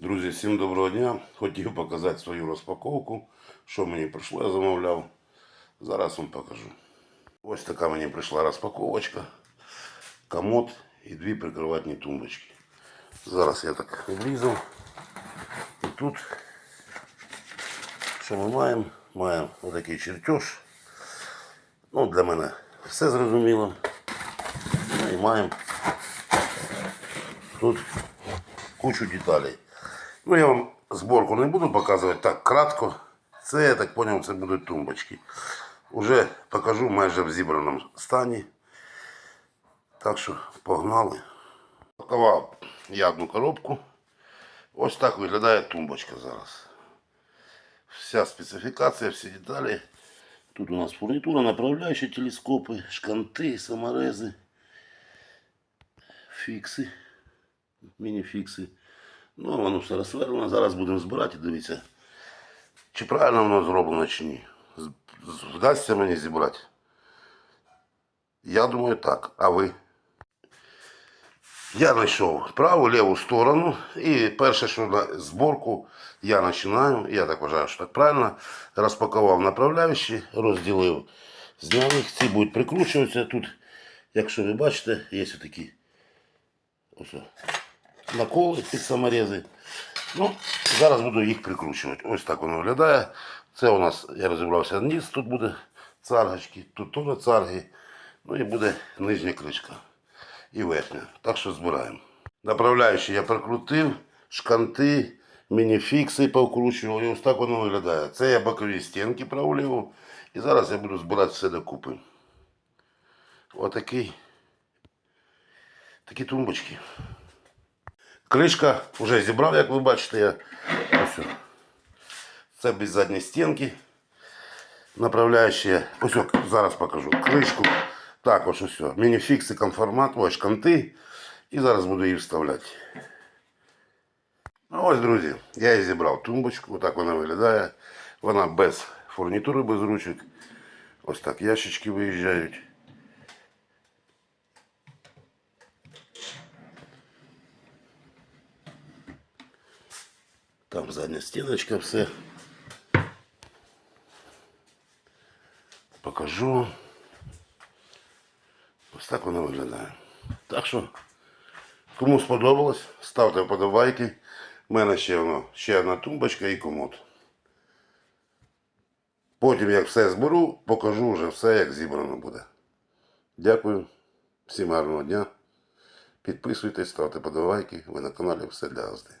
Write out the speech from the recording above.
Друзі, всім доброго дня. Хотів показати свою розпаковку. Що мені прийшло, я замовляв. Зараз вам покажу. Ось така мені прийшла розпаковочка. Комод і дві прикриватні тумбочки. Зараз я так влізав. І тут що ми маємо? Маємо отакий чертеж. Ну, для мене все зрозуміло. Ну і маємо тут кучу деталей. Ну, я вам зборку не буду показувати так кратко. Це, я так зрозумів, це будуть тумбочки. Уже покажу майже в зібраному стані. Так що погнали. Пакував я одну коробку. Ось так виглядає тумбочка зараз. Вся специфікація, всі деталі. Тут у нас фурнитура, направляючі телескопи, шканти, саморези, фікси, міні-фікси. Ну, воно все розсверлено. Зараз будемо збирати дивіться, чи правильно воно зроблено, чи ні. Вдасться мені зібрати. Я думаю так. А ви? Я знайшов праву, ліву сторону. І перше, що на зборку я починаю, я так вважаю, що так правильно, розпакував направляючі, розділив, зняв їх, ці будуть прикручуватися. Тут, якщо ви бачите, є такі ось наколи під саморези. Ну, зараз буду їх прикручувати. Ось так воно виглядає. Це у нас, я розібрався, низ, тут буде царгочки, тут теж царги. Ну і буде нижня кришка і верхня. Так що збираємо. Направляючи я прикрутив, шканти, мініфікси повкручував. І ось так воно виглядає. Це я бокові стінки правлю. І зараз я буду збирати все докупи. Отакий. Такі тумбочки. Кришка вже зібрав, як ви бачите. Я... Ось. о. Це без задньої стінки. Направляючи, ось о, зараз покажу. Кришку. Також ось. о, Мініфікси, конформат, ось шканти. І зараз буду її вставляти. Ну ось, друзі, я її зібрав тумбочку. Отак вона виглядає. Вона без фурнітури, без ручок. Ось так ящички виїжджають. Там задня стіночка, все. Покажу. Ось так воно виглядає. Так що, кому сподобалось, ставте вподобайки. У мене ще, воно, ще одна тумбочка і комод. Потім, як все зберу, покажу вже все, як зібрано буде. Дякую. Всім гарного дня. Підписуйтесь, ставте подобайки. Ви на каналі все для Азди.